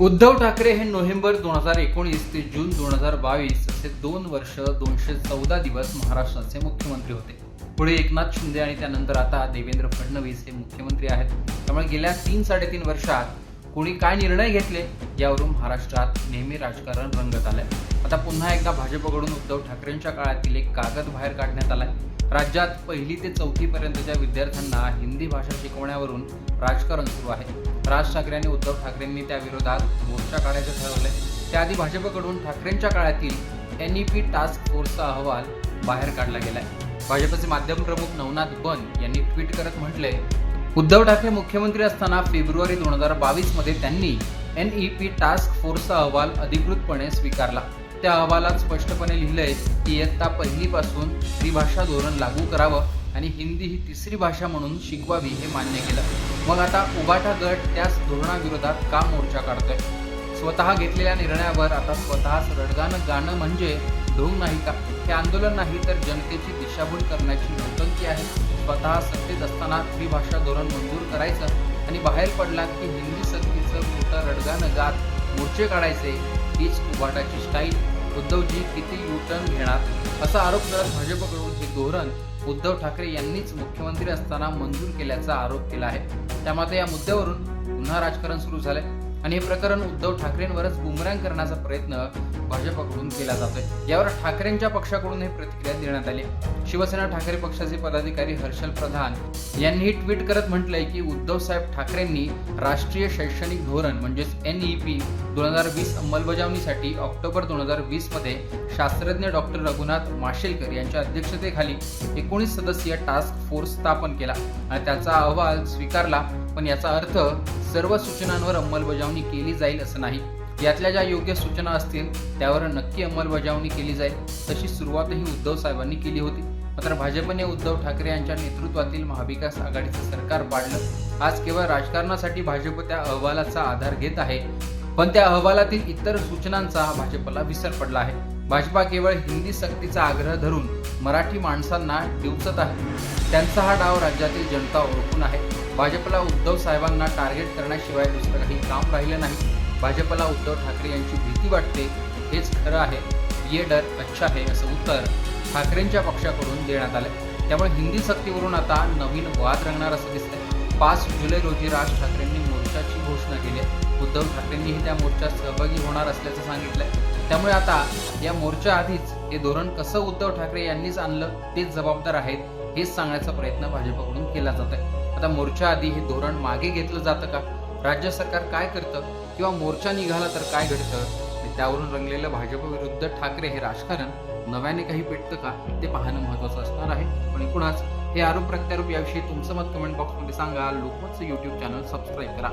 उद्धव ठाकरे हे नोव्हेंबर दोन हजार एकोणीस ते जून दोन हजार बावीस असे दोन वर्ष दोनशे चौदा दिवस महाराष्ट्राचे मुख्यमंत्री होते. पुढे एकनाथ शिंदे आणि त्यानंतर आता देवेंद्र फडणवीस हे मुख्यमंत्री आहेत. त्यामुळे गेल्या तीन साडेतीन वर्षात कोणी काय निर्णय घेतले यावरून महाराष्ट्रात नेहमी राजकारण रंगत आलंय. आता पुन्हा एकदा भाजपकडून उद्धव ठाकरेंच्या काळातील एक कागद बाहेर काढण्यात आलाय. राज्यात पहिली ते चौथी पर्यंतच्या विद्यार्थ्यांना हिंदी भाषा शिकवण्यावरून राजकारण सुरू आहे. राज ठाकरे आणि उद्धव ठाकरेंनी त्याविरोधात मोर्चा काढायचं ठरवलंय. त्याआधी भाजपकडून ठाकरेंच्या काळातील एन ई पी टास्क फोर्सचा अहवाल बाहेर काढला गेलाय. भाजपचे माध्यम प्रमुख नवनाथ बन यांनी ट्विट करत म्हटले उद्धव ठाकरे मुख्यमंत्री असताना फेब्रुवारी दोन हजार बावीसमध्ये त्यांनी एन ई पी टास्क फोर्सचा अहवाल अधिकृतपणे स्वीकारला. त्या अहवालात स्पष्टपणे लिहिलंय की इयत्ता पहिलीपासून त्रिभाषा धोरण लागू करावं आणि हिंदी ही तिसरी भाषा म्हणून शिकवावी हे मान्य केलं. मग आता उबाटा गट त्याच धोरणाविरोधात का मोर्चा काढतोय? स्वतः घेतलेल्या निर्णयावर आता स्वतःच रडगाणं गाणं म्हणजे ढोंग नाही का? हे आंदोलन नाही तर जनतेची दिशाभूल करण्याची नौटंकी आहे. स्वतः सत्तेत असताना त्रिभाषा धोरण मंजूर करायचं आणि बाहेर पडला की हिंदी सक्तीचं मोठं रडगाणं गात मोर्चे काढायचे हीच उबाटाची स्टाईल. उद्धवजी किती युटर्न घेणार? असा आरोप करत भाजपकडून हे धोरण उद्धव ठाकरे यांनीच मुख्यमंत्री असताना मंजूर केल्याचा आरोप केला आहे. त्यामध्ये या मुद्द्यावरून पुन्हा राजकारण सुरू झालंय. आणि हे प्रकरण उद्धव ठाकरेंवरच बुमरांग करण्याचा प्रयत्न भाजपकडून केला जातोय. यावर ठाकरेंच्या पक्षाकडून हे प्रतिक्रिया देण्यात आली. शिवसेना ठाकरे पक्षाचे पदाधिकारी हर्षल प्रधान यांनी ट्विट करत म्हटलंय की उद्धव साहेब ठाकरेंनी राष्ट्रीय शैक्षणिक धोरण म्हणजेच एन ई पी दोन हजार वीस अंमलबजावणीसाठी ऑक्टोबर दोन हजार वीसमध्ये शास्त्रज्ञ डॉक्टर रघुनाथ माशेलकर यांच्या अध्यक्षतेखाली एकोणीस सदस्यीय टास्क फोर्स स्थापन केला. आणि त्याचा अहवाल स्वीकारला. पण याचा अर्थ सर्व सूचनांवर अंमलबजावणी केली जाईल असं नाही. यातल्या ज्या योग्य सूचना असतील त्यावर नक्की अंमलबजावणी केली जाईल तशी सुरुवातही उद्धव साहेबांनी केली होती. मात्र भाजपने उद्धव ठाकरे यांच्या नेतृत्वातील महाविकास आघाडीचं सरकार पाडलं. आज केवळ राजकारणासाठी भाजप त्या अहवालाचा आधार घेत आहे. पण त्या अहवालातील इतर सूचनांचा भाजपला विसर पडला आहे. भाजपा केवळ हिंदी सक्तीचा आग्रह धरून मराठी माणसांना डिवचत आहे. त्यांचा हा डाव राज्यातील जनता ओळखून आहे. भाजपला उद्धव साहेबांना टार्गेट करण्याशिवाय दुसरं काही काम राहिलं नाही. भाजपला उद्धव ठाकरे यांची भीती वाटते हेच खरं आहे. ये डर अच्छा आहे असं उत्तर ठाकरेंच्या पक्षाकडून देण्यात आलं. त्यामुळे हिंदी सक्तीवरून आता नवीन वाद रंगणार असं दिसतंय. पाच जुलै रोजी राज ठाकरेंनी मोर्चाची घोषणा केली आहे. उद्धव ठाकरेंनीही त्या मोर्चात सहभागी होणार असल्याचं सांगितलंय. त्यामुळे आता या मोर्चा आधीच हे धोरण कसं उद्धव ठाकरे यांनीच आणलं तेच जबाबदार आहेत हेच सांगण्याचा प्रयत्न भाजपकडून केला जात आहे आता मोर्चा आधी हे धोरण मागे घेतलं जातं का? राज्य सरकार काय करतं? किंवा मोर्चा निघाला तर काय घडतं? त्यावरून रंगलेलं भाजप विरुद्ध ठाकरे हे राजकारण नव्याने काही पेटतं का? ते पाहणं महत्वाचं असणार आहे. पण एकूणच हे आरोप प्रत्यारोप याविषयी तुमचं मत कमेंट बॉक्समध्ये सांगा. लोकमतचं युट्यूब चॅनल सबस्क्राईब करा.